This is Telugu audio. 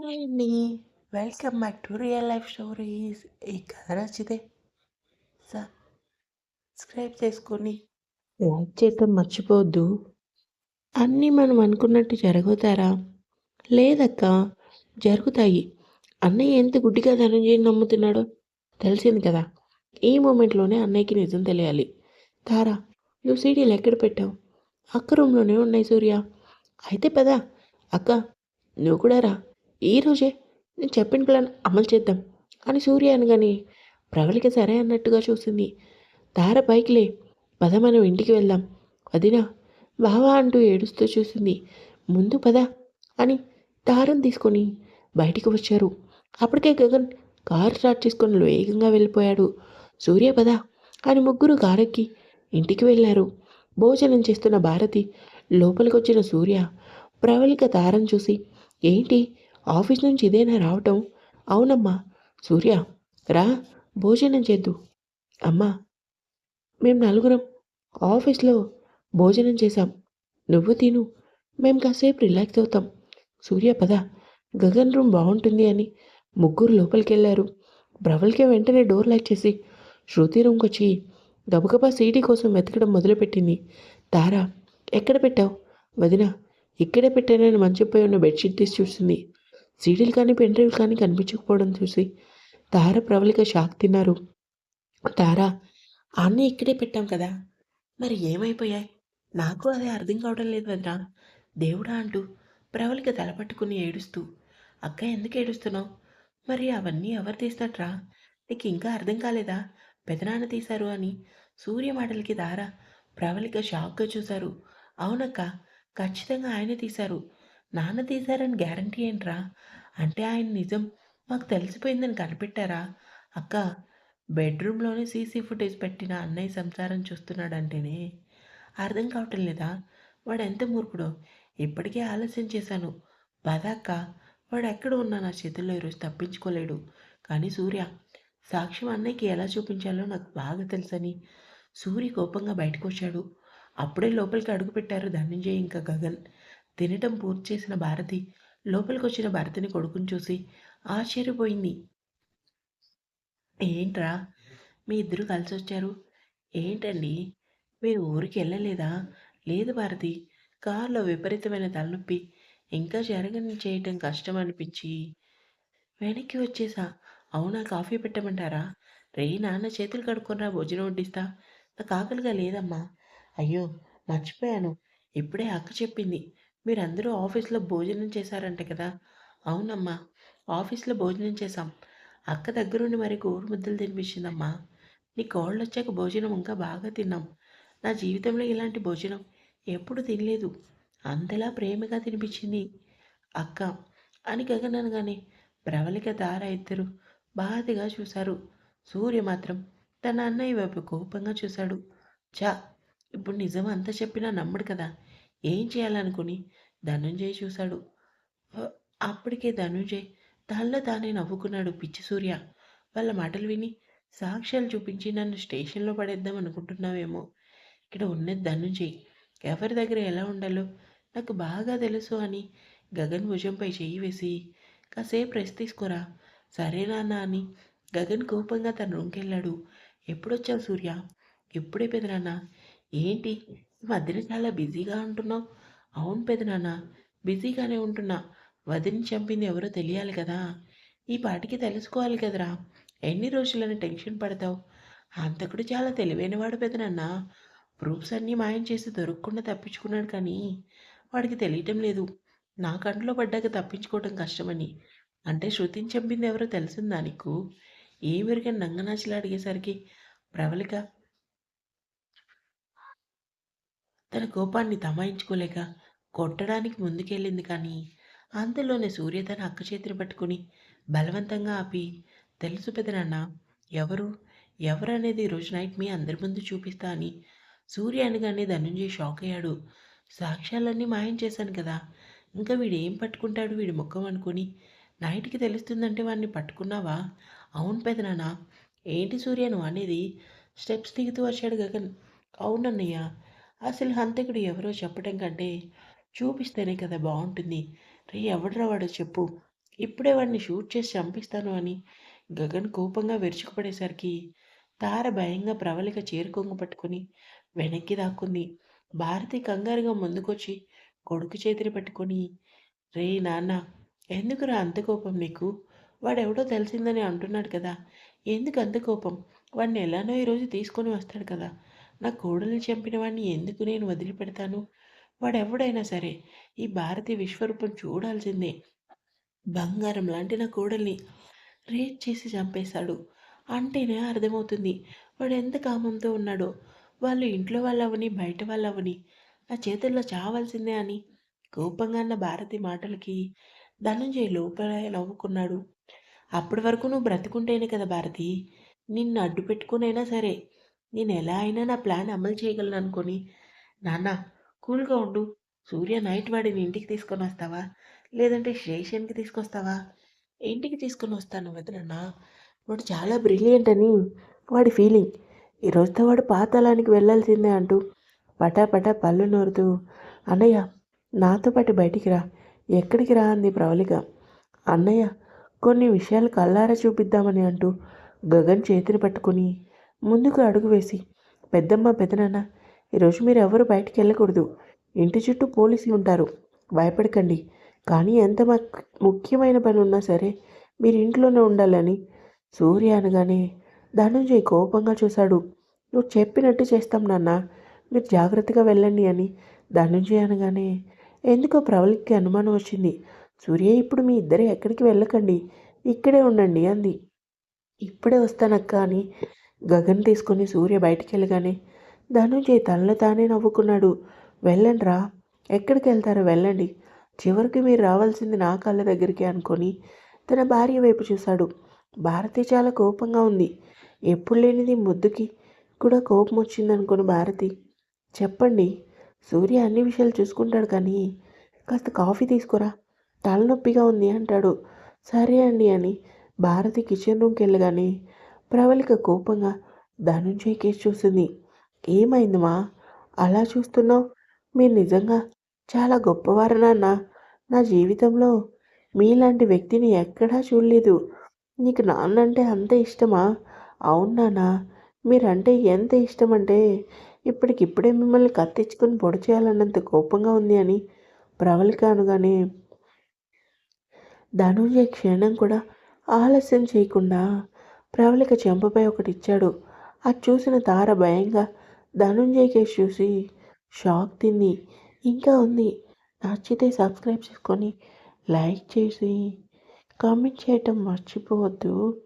హాయ్ అండి. Welcome back to real life stories. ఈ కథ నచ్చితే సబ్స్క్రైబ్ చేసుకొని లైక్ చేయటం మర్చిపోవద్దు. అన్నీ మనం అనుకున్నట్టు జరుగుతారా? లేదక్క జరుగుతాయి. అన్నయ్య ఎంత గుడ్డిగా ధనంజయని నమ్ముతున్నాడో తెలిసింది కదా! ఈ మూమెంట్‌లోనే అన్నయ్యకి నిజం తెలియాలి. తారా నువ్వు సీడీలు ఎక్కడ పెట్టావు? అక్క రూమ్‌లోనే ఉన్నాయి సూర్య. అయితే పద అక్క నువ్వు కూడా రా. ఈరోజే నేను చెప్పిన ప్లాన్ అమలు చేద్దాం అని సూర్య అనగానే ప్రవళిక సరే అన్నట్టుగా చూసింది. తార పైకిలే పద మనం ఇంటికి వెళ్దాం. వదినా బావా అంటూ ఏడుస్తూ చూసింది. ముందు పద అని తారను తీసుకొని బయటికి వచ్చారు. అప్పటికే గగన్ కారు స్టార్ట్ చేసుకొని వేగంగా వెళ్ళిపోయాడు. సూర్య పద అని ముగ్గురు కారెక్కి ఇంటికి వెళ్ళారు. భోజనం చేస్తున్న భారతి లోపలికొచ్చిన సూర్య ప్రవళిక తారం చూసి ఏంటి ఆఫీస్ నుంచి ఇదేనా రావటం? అవునమ్మా. సూర్య రా. భోజనం చేద్దు. అమ్మా మేము నలుగురం ఆఫీస్లో భోజనం చేశాం. నువ్వు తిను. మేము కాసేపు రిలాక్స్ అవుతాం. సూర్య పద. గగన్ రూమ్ బాగుంటుంది అని ముగ్గురు లోపలికి వెళ్ళారు ప్రవల్కే వెంటనే డోర్ లాక్ చేసి శృతి రూమ్కి వచ్చి గబగబా సీడీ కోసం వెతకడం మొదలుపెట్టింది. తారా ఎక్కడ పెట్టావు? వదిన ఇక్కడే పెట్టానని మంచిపోయి ఉన్న బెడ్షీట్ తీసి చూసింది. సీడీలు కానీ పెన్ డ్రైవ్ కానీ కనిపించకపోవడం చూసి తార ప్రవళిక షాక్ తిన్నారు. తారా అన్నీ ఇక్కడే పెట్టాం కదా. మరి ఏమైపోయాయి? నాకు అదే అర్థం కావడం లేదు వదినా దేవుడా అంటూ ప్రవళిక తలపట్టుకుని ఏడుస్తూ అక్క ఎందుకు ఏడుస్తున్నావు? మరి అవన్నీ ఎవరు తీసినట్రా? నీకు ఇంకా అర్థం కాలేదా? పెదనాన్న తీశారు అని సూర్య మాటలకి దారా ప్రవళిక షాక్గా చూశారు. అవునక్క ఖచ్చితంగా ఆయన తీశారు. నాన్న తీశారని గ్యారంటీ ఏంట్రా? అంటే ఆయన నిజం మాకు తెలిసిపోయిందని కనిపెట్టారా? అక్క బెడ్రూమ్లోనే సీసీ ఫుటేజ్ పెట్టిన అన్నయ్య సంసారం చూస్తున్నాడంటేనే అర్థం కావటం లేదా? వాడు ఎంత మూర్ఖుడో? ఇప్పటికే ఆలస్యం చేశాను. పదాక్క వాడు ఎక్కడ ఉన్నా నా చేతుల్లో ఈరోజు తప్పించుకోలేడు. కానీ సూర్య సాక్ష్యం అన్నయ్యకి ఎలా చూపించాలో నాకు బాగా తెలుసని సూర్య కోపంగా బయటకు వచ్చాడు అప్పుడే లోపలికి అడుగుపెట్టారు ధనంజయ్ ఇంకా గగన్. తినటం పూర్తి చేసిన భారతి లోపలికి వచ్చిన భరతిని కొడుకుని చూసి ఆశ్చర్యపోయింది. ఏంట్రా? మీ ఇద్దరు కలిసి వచ్చారు ఏంటండి? మీరు ఊరికి వెళ్ళలేదా? లేదు భారతి. కారులో విపరీతమైన తలనొప్పి. ఇంకా జరగని చేయటం కష్టం అనిపించి వెనక్కి వచ్చేసా. అవునా? కాఫీ పెట్టమంటారా? రే నాన్న చేతులు కడుక్కున్నా భోజనం వడ్డిస్తా. నాకు ఆకలిగా లేదమ్మా. అయ్యో మర్చిపోయాను. ఇప్పుడే అక్క చెప్పింది. మీరందరూ ఆఫీస్లో భోజనం చేశారంట కదా! అవునమ్మా ఆఫీస్లో భోజనం చేశాం. అక్క దగ్గరుండి మరి గోరు ముద్దలు తినిపించిందమ్మా. నీ కోళ్ళు వచ్చాక భోజనం ఇంకా బాగా తిన్నాం. నా జీవితంలో ఇలాంటి భోజనం ఎప్పుడు తినలేదు. అంతలా ప్రేమగా తినిపించింది అక్క. అని గగన్ అనగానే ప్రవళిక దార ఇద్దరు బాధగా చూశారు. సూర్య మాత్రం తన అన్నయ్య వైపు కోపంగా చూశాడు. చా ఇప్పుడు నిజం అంతా చెప్పినా నమ్మడు కదా! ఏం చేయాలనుకుని ధనుంజయ్ చూశాడు. అప్పటికే ధనుంజయ్ తనలో తానే నవ్వుకున్నాడు పిచ్చి సూర్య. వాళ్ళ మాటలు విని సాక్ష్యాలు చూపించి నన్ను స్టేషన్లో పడేద్దాం అనుకుంటున్నావేమో. ఇక్కడ ఉన్నది ధనుంజయ్. ఎవరి దగ్గర ఎలా ఉండాలో నాకు బాగా తెలుసు అని గగన్ భుజంపై చెయ్యి వేసి కాసేపు రెస్ట్ తీసుకోరా. సరేనా అని గగన్ కోపంగా తన రూమ్కెళ్ళాడు. ఎప్పుడొచ్చావు సూర్య? ఎప్పుడే పెదనాన్న ఏంటి? వదిన చాలా బిజీగా ఉంటున్నావు? అవును పెదనాన్న బిజీగానే ఉంటున్నా. వదిని చంపింది ఎవరో తెలియాలి కదా. ఈ పాటికి తెలుసుకోవాలి కదరా. ఎన్ని రోజులని టెన్షన్ పడతావు? అంతకుడు చాలా తెలివైనవాడు పెదనాన్న ప్రూఫ్స్ అన్నీ మాయం చేసి దొరకకుండా తప్పించుకున్నాడు కానీ వాడికి తెలియటం లేదు. నా కంట్లో పడ్డాక తప్పించుకోవటం కష్టమని. అంటే శృతిని చంపింది ఎవరో తెలిసిందా నీకు? ఏ మెరుగని నంగనాచలు అడిగేసరికి ప్రవళిక తన కోపాన్ని తమాయించుకోలేక కొట్టడానికి ముందుకెళ్ళింది కానీ అంతలోనే సూర్య తన అక్క చేతిని పట్టుకుని బలవంతంగా ఆపి తెలుసు పెదనాన్న ఎవరు? ఎవరనేది రోజు నైట్ మీ అందరి ముందు చూపిస్తా అని సూర్య అనగానే ధనుంజయ్ షాక్ అయ్యాడు. సాక్ష్యాలన్నీ మాయం చేశాను కదా ఇంకా వీడు ఏం పట్టుకుంటాడు వీడి ముఖం అనుకుని? నైట్కి తెలుస్తుందంటే వాడిని పట్టుకున్నావా? అవును పెదనాన్న ఏంటి సూర్యను? అనేది స్టెప్స్ దిగుతూ వచ్చాడు గగన్. అవునన్నయ్య అసలు హంతకుడు ఎవరో చెప్పడం కంటే చూపిస్తేనే కదా బాగుంటుంది. రే ఎవడరా వాడు చెప్పు. ఇప్పుడే వాడిని షూట్ చేసి చంపిస్తాను అని గగన్ కోపంగా విరుచుకుపడేసరికి తార భయంగా ప్రవళిక చేరుకొంగు పట్టుకుని వెనక్కి దాక్కుంది. భారతి కంగారుగా ముందుకొచ్చి కొడుకు చేతిని పట్టుకొని రే నాన్న ఎందుకురా అంత కోపం నీకు? వాడెవడో తెలిసిందని అంటున్నాడు కదా. ఎందుకు అంత కోపం? వాడిని ఎలానో ఈరోజు తీసుకొని వస్తాడు కదా. నా కోడల్ని చంపిన వాడిని ఎందుకు నేను వదిలిపెడతాను? వాడెవడైనా సరే ఈ భారతి విశ్వరూపం చూడాల్సిందే. బంగారం లాంటి నా కోడల్ని రేట్ చేసి చంపేశాడు. అంటేనే అర్థమవుతుంది వాడు ఎంత కామంతో ఉన్నాడో. వాళ్ళు ఇంట్లో వాళ్ళవని బయట వాళ్ళవని నా చేతుల్లో చావాల్సిందే అని కోపంగా అన్న భారతి మాటలకి ధనంజయ్ లోపల నవ్వుకున్నాడు. అప్పటి వరకు నువ్వు బ్రతుకుంటేనే కదా భారతి. నిన్ను అడ్డు పెట్టుకునైనా సరే నేను ఎలా అయినా నా ప్లాన్ అమలు చేయగలను అనుకొని. నాన్న కూల్గా ఉండు. సూర్య నైట్ వాడిని ఇంటికి తీసుకొని వస్తావా? లేదంటే స్టేషన్కి తీసుకొస్తావా? ఇంటికి తీసుకొని వస్తాను వదినన్న. వాడు చాలా బ్రిలియంట్ అని వాడి ఫీలింగ్ ఈ రోజుతో వాడు పాతాళానికి వెళ్ళాల్సిందే అంటూ పటాపటా పళ్ళు నోరుతూ అన్నయ్య నాతో పాటు బయటికి రా. ఎక్కడికి రా? అంది ప్రవళిక. అన్నయ్య కొన్ని విషయాలు కల్లారా చూపిద్దామని అంటూ గగన్ చేతిని పట్టుకుని ముందుకు అడుగు వేసి పెద్దమ్మ పెదనాన్న ఈరోజు మీరు ఎవరు బయటికి వెళ్ళకూడదు. ఇంటి చుట్టూ పోలీసులు ఉంటారు. భయపడకండి. కానీ ఎంత ముఖ్యమైన పని ఉన్నా సరే మీరు ఇంట్లోనే ఉండాలని. సూర్య అనగానే ధనుంజయ్ కోపంగా చూశాడు. నువ్వు చెప్పినట్టు చేస్తాం నాన్న. మీరు జాగ్రత్తగా వెళ్ళండి అని ధనుంజయ్ అనగానే ఎందుకో ప్రవళికి అనుమానం వచ్చింది. సూర్య ఇప్పుడు మీ ఇద్దరు ఎక్కడికి వెళ్ళకండి. ఇక్కడే ఉండండి అంది. ఇప్పుడే వస్తానక్క అని గగన్ తీసుకొని సూర్య బయటికి వెళ్ళగానే ధనుంజయ్ తనలో తానే నవ్వుకున్నాడు. వెళ్ళండి రా ఎక్కడికి వెళ్తారో వెళ్ళండి. చివరికి మీరు రావాల్సింది నా కళ్ళ దగ్గరికి అనుకొని తన భార్య వైపు చూశాడు. భారతి చాలా కోపంగా ఉంది. ఎప్పుడు లేనిది ముద్దుకి కూడా కోపం వచ్చిందనుకుని భారతి. చెప్పండి. సూర్య అన్ని విషయాలు చూసుకుంటాడు కానీ కాస్త కాఫీ తీసుకురా. తలనొప్పిగా ఉంది అంటాడు. సరే అండి అని భారతి కిచెన్ రూమ్కి వెళ్ళగానే ప్రవళిక కోపంగా ధనుంజయ్ కేసు చూసింది. ఏమైందమ్మా అలా చూస్తున్నావు? మీరు నిజంగా చాలా గొప్పవారనాన్న నా జీవితంలో మీలాంటి వ్యక్తిని ఎక్కడా చూడలేదు. నీకు నాన్నంటే అంత ఇష్టమా? అవును నాన్న. మీరంటే ఎంత ఇష్టం అంటే ఇప్పటికిప్పుడే మిమ్మల్ని కత్తిచ్చుకొని పొడి చేయాలన్నంత కోపంగా ఉంది అని ప్రవళిక అనగానే ధనుంజయ్ క్షణం కూడా ఆలస్యం చేయకుండా ప్రవళిక చెంపపై ఒకటి ఇచ్చాడు. అది చూసిన తార భయంగా ధనుంజయ్ చూసి షాక్ తింది. ఇంకా ఉంది. నచ్చితే సబ్స్క్రైబ్ చేసుకొని లైక్ చేసి కామెంట్ చేయటం మర్చిపోవద్దు.